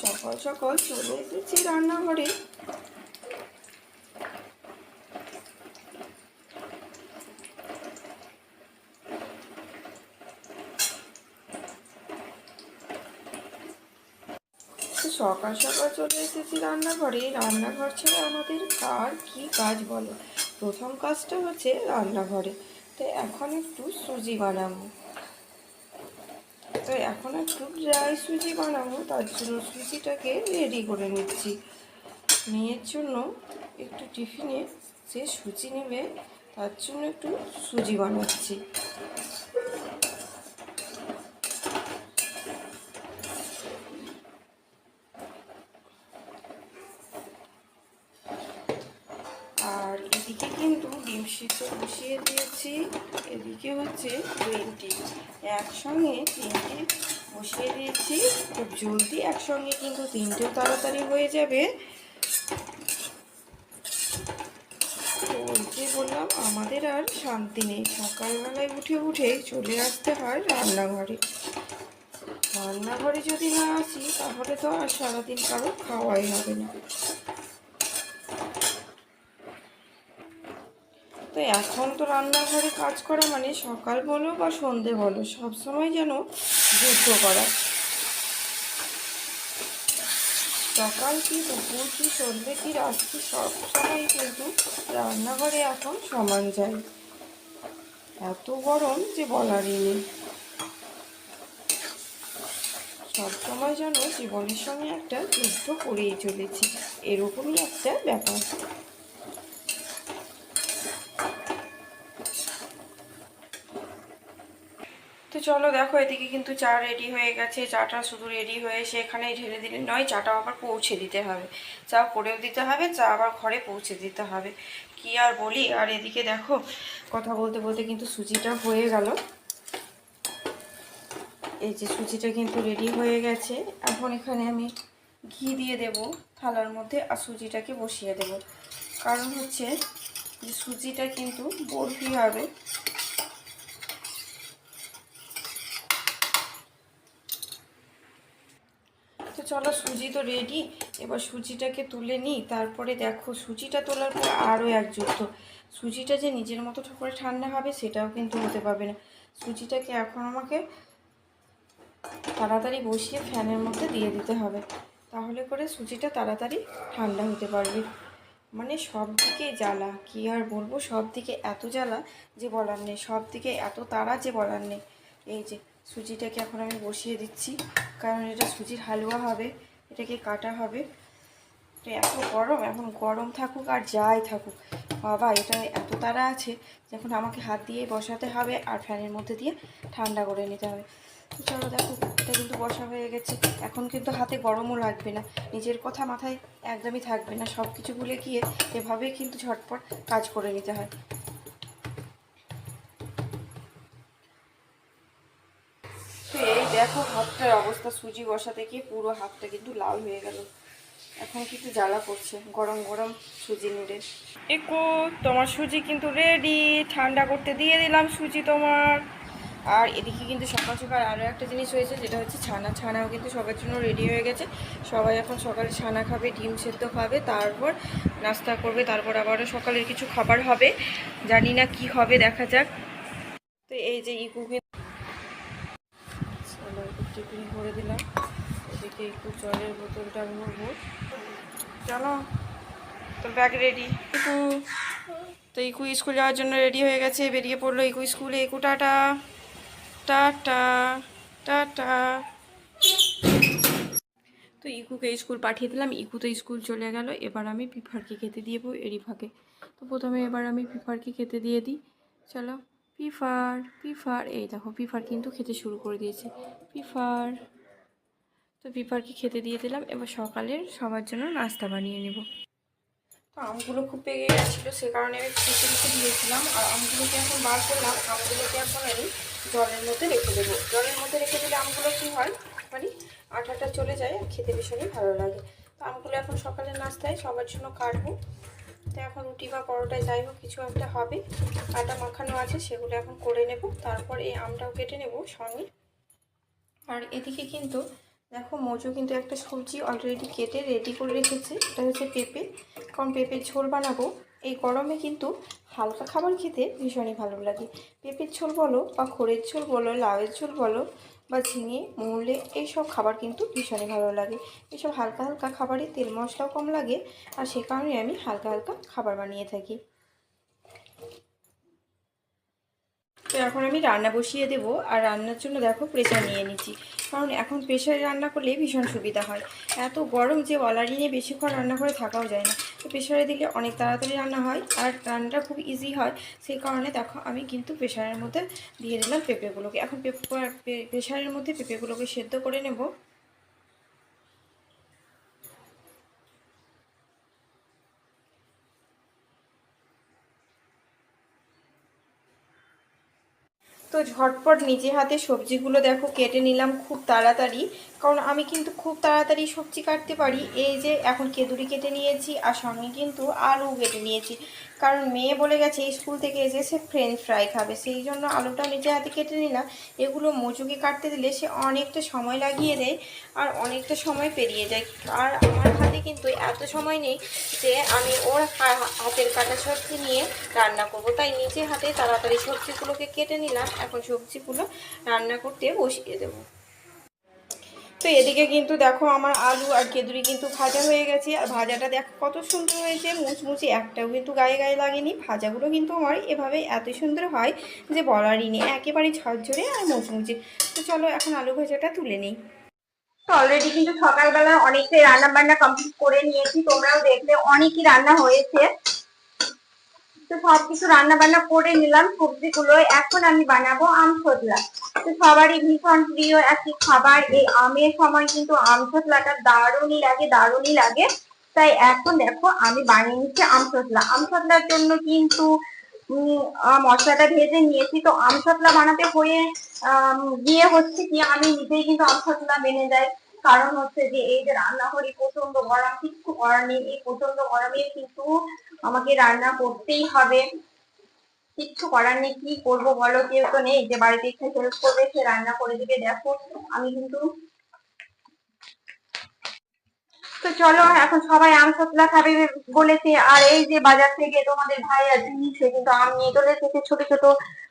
সকাল সকাল চলে এসেছি রান্নাঘরে। তো সকাল সকাল চলে এসেছি রান্নাঘরে। রান্নাঘর ছাড়া আমাদের কার কি কাজ বলো? প্রথম কাজটা হচ্ছে রান্নাঘরে। তো এখন একটু সুজি বানাবো। তো এখন একটু ড্রাই সুজি বানাবো, তার জন্য সুজিটাকে রেডি করে নিচ্ছি। মেয়ের জন্য একটু টিফিনে সে সুজি নেবে, তার জন্য একটু সুজি বানাচ্ছি আর এদিকে সিদ্ধ বসিয়ে দিয়েছি। এদিকে হচ্ছে গ্রিন একসঙ্গে তিনটে বসিয়ে দিয়েছি। খুব জলদি একসঙ্গে কিন্তু তিনটেও তাড়াতাড়ি হয়ে যাবে। যে বললাম, আমাদের আর শান্তি নেই। সকালবেলায় উঠে উঠে চলে আসতে হয় রান্নাঘরে। রান্নাঘরে যদি না আসি, তাহলে তো আর সারাদিন কারও খাওয়াই হবে না। এখন তো রান্নাঘরে কাজ করা মানে সকাল বলো বা সন্ধে বলো সবসময় যেন যুদ্ধ করা। সকাল কি দুপুর কি সন্ধে কি রাত্রি সব সময় কিন্তু রান্নাঘরে এখন সমান যায়। এত গরম যে বলারই নেই। সবসময় যেন জীবনের সঙ্গে একটা যুদ্ধ করেই চলেছি, এরকমই একটা ব্যাপার। চলো দেখো, এদিকে কিন্তু চা রেডি হয়ে গেছে, চাটা শুধু রেডি হয়ে সেখানেই ঢেলে দিলে নয় চাটা আবার পৌঁছে দিতে হবে। চা করেও দিতে হবে, চা আবার ঘরে পৌঁছে দিতে হবে। কি আর বলি? আর এদিকে দেখো, কথা বলতে বলতে কিন্তু সুজিটা হয়ে গেল। এই যে সুজিটা কিন্তু রেডি হয়ে গেছে। এখন এখানে আমি ঘি দিয়ে দেব থালার মধ্যে আর সুজিটাকে বসিয়ে দেব। কারণ হচ্ছে যে সুজিটা কিন্তু বরফি হবে। তো চলো সুজি তো রেডি এবার সুজিটাকে তুলে নিই। তারপরে দেখো, সুজিটা তোলার পর আরও এক যুদ্ধ। সুজিটা যে নিজের মতো করে ঠান্ডা হবে, সেটাও কিন্তু হতে পারবে না। সুজিটাকে এখন আমাকে তাড়াতাড়ি বসিয়ে ফ্যানের মধ্যে দিয়ে দিতে হবে। তাহলে করে সুজিটা তাড়াতাড়ি ঠান্ডা হতে পারবে। মানে সব দিকে জ্বালা, কী আর বলব? সব দিকে এত জ্বালা যে বলার নেই। সব দিকে এত তাড়া যে বলার নেই। এই যে সুজিটাকে এখন আমি বসিয়ে দিচ্ছি। কারণ এটা সুজির হালুয়া হবে, এটাকে কাটা হবে। এত গরম, এখন গরম থাকুক আর যাই থাকুক। বাবা, এটা এত তাড়া আছে, যখন আমাকে হাত দিয়ে বসাতে হবে আর ফ্যানের মধ্যে দিয়ে ঠান্ডা করে নিতে হবে। চলো দেখো, এটা কিন্তু বসা হয়ে গেছে। এখন কিন্তু হাতে গরমও লাগবে না। নিজের কথা মাথায় একদমই থাকবে না। সব কিছু ভুলে গিয়ে এভাবেই কিন্তু ঝটপট কাজ করে নিতে হয় তো এই দেখো হাতটার অবস্থা সুজি বসাতে গিয়ে পুরো হাতটা কিন্তু লাল হয়ে গেল। এখন কিন্তু জ্বালা করছে, গরম গরম সুজি নেড়ে। একু, তোমার সুজি কিন্তু রেডি ঠান্ডা করতে দিয়ে দিলাম সুজি তোমার। আর এদিকে কিন্তু সকাল সকাল আরও একটা জিনিস হয়েছে, যেটা হচ্ছে ছানা। ছানাও কিন্তু সবার জন্য রেডি হয়ে গেছে। সবাই এখন সকালে ছানা খাবে, ডিম সেদ্ধ খাবে, তারপর নাস্তা করবে, তারপর আবারও সকালের কিছু খাবার হবে। জানি না কি হবে, দেখা যাক। তো এই যে ইকু টিফিন ভরে দিলাম। এদিকে একটু জলের বোতলটা ভরবো। জানো তোর ব্যাগ রেডি ইকু তো ইকু স্কুল যাওয়ার জন্য রেডি হয়ে গেছে। বেরিয়ে পড়ল ইকু স্কুলে। ইকু টাটা। Tata tata. তো ইকুকে স্কুল পাঠিয়ে দিলাম। ইকু তো স্কুল চলে গেল। এবার আমি পিফারকে খেতে দিয়ে এরই ফাঁকে। তো প্রথমে এবার আমি পিফারকে খেতে দিয়ে দিই। চলো। পিফার পিফার এই দেখো পিফার কিন্তু খেতে শুরু করে দিয়েছে। পিফার তো পিফারকে খেতে দিয়ে দিলাম, এবার সকালের সবার জন্য নাস্তা বানিয়ে নেব। তো আমগুলো খুব পেকে গেছিল, সে কারণে আমি রেখে দিয়েছিলাম, আর আমগুলোকে এখন বার করলাম, আমগুলোকে এখন আমি জলের মধ্যে রেখে দেবো। জলের মধ্যে রেখে দিলে আমগুলো কী হয়? মানে আঠাটা চলে যায় খেতে ভীষণই ভালো লাগে। তো আমগুলো এখন সকালের নাস্তায় সবার জন্য কাটবো। এখন রুটি বা পরোটায় যাই হোক কিছু একটা হবে। আটা মাখানো আছে, সেগুলো এখন করে নেব। তারপর এই আমটাও কেটে নেব সঙ্গে। আর এদিকে কিন্তু দেখো মোজো কিন্তু একটা সবজি অলরেডি কেটে রেডি করে রেখেছে। এটা হচ্ছে পেঁপে। কারণ পেঁপের ঝোল বানাবো, এই গরমে কিন্তু হালকা খাবার খেতে ভীষণই ভালো লাগে। পেঁপের ঝোল বলো বা খড়ের ঝোল বলো, লাউয়ের ঝোল বলো বা ঝিঙে মৌলে এইসব খাবার কিন্তু ভীষণই ভালো লাগে। এইসব হালকা হালকা খাবারে তেল মশলাও কম লাগে, আর সে কারণে আমি হালকা হালকা খাবার বানিয়ে থাকি। তো এখন আমি রান্না বসিয়ে দেব, আর রান্নার জন্য দেখো প্রেশার নিয়ে নিচ্ছি। কারণ এখন প্রেশারে রান্না করলে ভীষণ সুবিধা হয়। এত গরম যে অলারি নিয়ে বেশিক্ষণ রান্না করে থাকাও যায় না। তো প্রেশারে দিলে অনেক তাড়াতাড়ি রান্না হয় আর রান্নাটা খুব ইজি হয়। সেই কারণে দেখো আমি কিন্তু প্রেশারের মধ্যে দিয়ে দিলাম পেঁপেগুলোকে। এখন পেঁপে প্রেশারের মধ্যে পেঁপেগুলোকে সেদ্ধ করে নেব। তো ঝটপট নিজে হাতে সবজিগুলো দেখো কেটে নিলাম খুব তাড়াতাড়ি। কারণ আমি কিন্তু খুব তাড়াতাড়ি সবজি কাটতে পারি। এই যে এখন কেঁদুরি কেটে নিয়েছি আর সঙ্গে কিন্তু আলু কেটে নিয়েছি। কারণ মেয়ে বলে গেছে স্কুল থেকে এসে সে ফ্রেঞ্চ ফ্রাই খাবে। সেই জন্য আলুটা নিজে হাতে কেটে নিলাম। এগুলো মজুকে কাটতে দিলে সে অনেকটা সময় লাগিয়ে দেয় আর অনেকটা সময় পেরিয়ে যায়। আর আমার হাতে কিন্তু এত সময় নেই যে আমি ওর হাতের কাটা সবজি নিয়ে রান্না করব। তাই নিজে হাতে তাড়াতাড়ি সবজিগুলোকে কেটে নিলাম। এখন সবজিগুলো রান্না করতে বসিয়ে দেবো। তো এদিকে কিন্তু দেখো আমার আলু আর কেঁদুরি কিন্তু ভাজা হয়ে গেছে। আর ভাজাটা দেখো কত সুন্দর হয়েছে, মুচমুচি একটাও কিন্তু গায়ে গায়ে লাগেনি। ভাজাগুলো কিন্তু আমার এভাবে এত সুন্দর হয় যে বলারই নেই, একেবারে ঝরঝরে আর মুচমুচি। তো চলো এখন আলু ভাজাটা তুলে নিই। অলরেডি কিন্তু সকালবেলা অনেকটাই রান্না বান্না কমপ্লিট করে নিয়েছি, তোমরাও দেখলে অনেকই রান্না হয়েছে। তো সবকিছু রান্না বান্না করে নিলাম, সবজিগুলো এখন আমি বানাবো আম ছোটলা তো সবারই ভীষণ প্রিয় একটি খাবার, এই আমের সময় কিন্তু আম ছোটলাটা দারুণই লাগে দারুণই লাগে। তাই এখন দেখো আমি বানিয়ে নিচ্ছি আম ছোটলা আম ছোটলার জন্য কিন্তু মশলাটা ভেজে নিয়েছি। তো আম ছোটলা বানাতে হয়ে গিয়ে হচ্ছে কি, আমি নিজেই কিন্তু আম ছোটলা বেনে যাই। কারণ হচ্ছে যে এই যে রান্না করি প্রচণ্ড গরম, কিছু করার নেই। এই প্রচণ্ড গরমে কিন্তু আমাকে রান্না করতেই হবে। কিচ্ছু করার নেই, কি করব বলো? কেউ তো নেই যে বাড়িতে একটু হেল্প করবে, সে রান্না করে দিবে। দেখো, আমি কিন্তু তো চলো, এখন সবাই আম সতলা খাবে বলেছে। আর এই যে বাজার থেকে তোমাদের ভাই আর সে কিন্তু আম নিয়ে চলে এসেছে ছোট ছোট,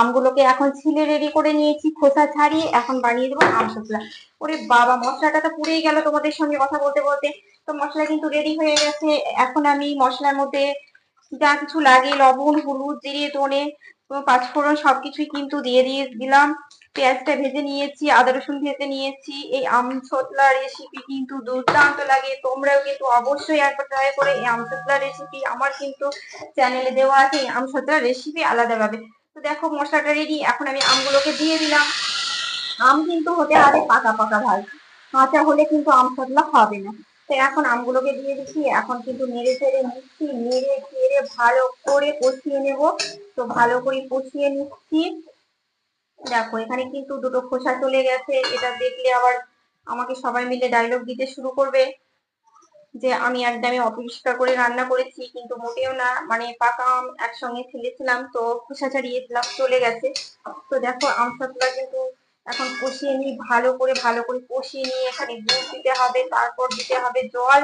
আমগুলোকে এখন ছিলে রেডি করে নিয়েছি, খোসা ছাড়িয়ে এখন বানিয়ে দেবো আম সতলা ওরে বাবা, মশলাটা তো পুড়েই গেল তোমাদের সঙ্গে কথা বলতে বলতে। তো মশলা কিন্তু রেডি হয়ে গেছে। এখন আমি মশলার মধ্যে যা কিছু লাগে, লবণ, হলুদ, জিরে, ধনে, পাঁচফোড়ন সবকিছুই কিন্তু দিয়ে দিয়ে দিলাম। পেঁয়াজটা ভেজে নিয়েছি, আদা রসুন ভেজে নিয়েছি, এই আম ছোটলা রেসিপি কিন্তু দুর্দান্ত লাগে। তোমরাও কিন্তু অবশ্যই একবার ট্রাই করে এই আম ছোটলা রেসিপি আমার কিন্তু চ্যানেলে দেওয়া আছে, এই আম ছোটলা রেসিপি আলাদাভাবে। তো দেখো, মশলাটা রেডি এখন আমি আমগুলোকে দিয়ে দিলাম। আম কিন্তু হতে হবে পাকা পাকা ভাই কাঁচা হলে কিন্তু আম ছোটলা হবে না। তো এখন আমগুলোকে দিয়ে দিচ্ছি, এখন কিন্তু নেড়ে চেড়ে নিচ্ছি, নেড়ে চেড়ে ভালো করে কষিয়ে নেব। তো ভালো করে কষিয়ে নিচ্ছি। দেখো, এখানে কিন্তু দুটো খোসা চলে গেছে। এটা দেখলে আবার আমাকে সবাই মিলে ডায়লগ দিতে শুরু করবে যে আমি একদমই অপরিষ্কার করে রান্না করেছি, কিন্তু মোটেও না। মানে পাকা আম একসঙ্গে ছেলেছিলাম তো খোসা ছাড়িয়েছিলাম চলে গেছে। তো দেখো, আম সাতলা কিন্তু এখন কষিয়ে নিই, ভালো করে ভালো করে কষিয়ে নিয়ে এখানে গুড় দিতে হবে, তারপর দিতে হবে জল।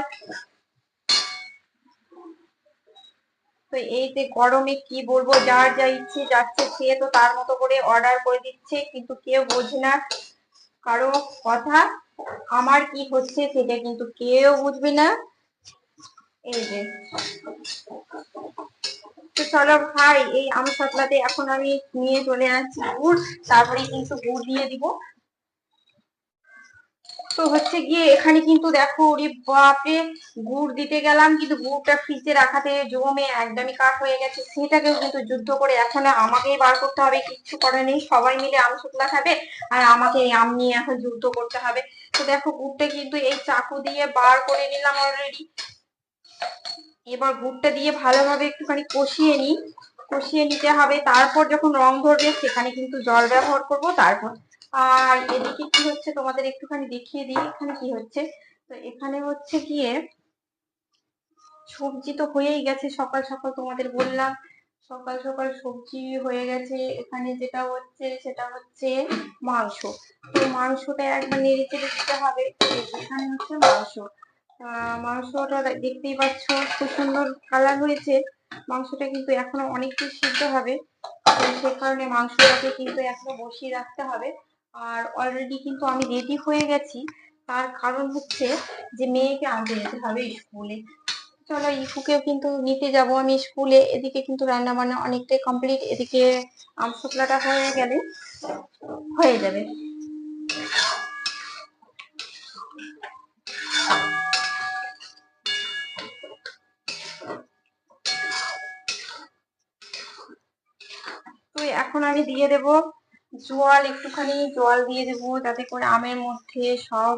তো এই যে গরমে কি বলব, যার যা ইচ্ছে যাচ্ছে সে তো তার মতো করে অর্ডার করে দিচ্ছে, কিন্তু কেউ বোঝে না। কারও কথা আমার কি হচ্ছে সেটা কিন্তু কেউ বুঝবে না। এই যে। চলো ভাই, এই আম এখন আমি নিয়ে চলে আসছি গুড়, তারপরে কিন্তু গুড় দিয়ে দিব। তো হচ্ছে গিয়ে এখানে কিন্তু দেখো, ওরে বাপরে! গুড় দিতে গেলাম, কিন্তু গুড়টা ফ্রিজে রাখাতে জমে একদমই কাঠ হয়ে গেছে। সেটাকেও কিন্তু যুদ্ধ করে এখন আমাকেই বার করতে হবে, কিচ্ছু করে নেই। সবাই মিলে আম শুকলা খাবে আর আমাকে আম নিয়ে এখন যুদ্ধ করতে হবে। তো দেখো, গুড়টা কিন্তু এই চাকু দিয়ে বার করে নিলাম অলরেডি এবার গুড়টা দিয়ে ভালোভাবে একটুখানি কষিয়ে নিই। কষিয়ে নিতে হবে, তারপর যখন রং ধরবে সেখানে কিন্তু জল ব্যবহার করব, তারপর আর এদিকে কি হচ্ছে তোমাদের একটুখানি দেখিয়ে দিই, এখানে কি হচ্ছে? তো এখানে হচ্ছে গিয়ে সবজি তো হয়েই গেছে, সকাল সকাল তোমাদের বললাম, সকাল সকাল সবজি হয়ে গেছে। এখানে যেটা হচ্ছে সেটা হচ্ছে মাংস। তো মাংসটা একবার নেড়ে চেড়ে দিতে হবে। এখানে হচ্ছে মাংস। মাংসটা দেখতেই পাচ্ছ খুব সুন্দর কালার হয়েছে। মাংসটা কিন্তু এখনও অনেকটাই সিদ্ধ হবে। সে কারণে মাংসটাকে কিন্তু এখনও বসিয়ে রাখতে হবে। আর অলরেডি কিন্তু আমি রেডি হয়ে গেছি। তার কারণ হচ্ছে যে মেয়েকে আনতে যেতে হবে স্কুলে। চলো ইকুকেও কিন্তু নিতে যাব আমি স্কুলে। এদিকে কিন্তু রান্না বান্না অনেকটাই কমপ্লিট এদিকে আম শুকলাটা হয়ে গেলে হয়ে যাবে। তো এখন আমি দিয়ে দেব জল, একটুখানি জল দিয়ে দেব যাতে করে আমের মধ্যে সব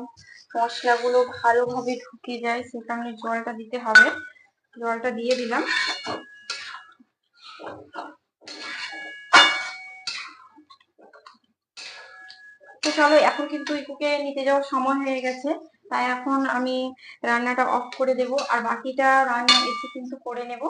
মশলাগুলো ভালোভাবে ঢুকে যায়। সে কারণে জলটা দিতে হবে। জলটা দিয়ে দিলাম। তো চলো, এখন কিন্তু ইকুকে নিতে যাওয়ার সময় হয়ে গেছে। তাই এখন আমি রান্নাটা অফ করে দেব। আর বাকিটা রান্না এসে কিন্তু করে নেব।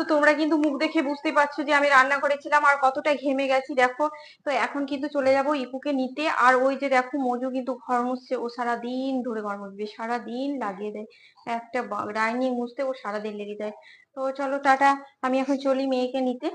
তো তোমরা কিন্তু মুখ দেখে বুঝতে পারছ যে আমি রান্না করেছিলাম আর কতটা ঘেমে গেছি, দেখো। তো এখন কিন্তু চলে যাব ইপুকে নিতে। আর ওই যে দেখো, মজু কিন্তু ঘর মুছছে। ও সারাদিন ধরে ঘর মুছবে, সারাদিন লাগিয়ে দেয়। একটা ডাইনিং মুছতে ও সারাদিন লেগে যায়। তো চলো, টাটা। আমি এখন চলি মেয়েকে নিতে।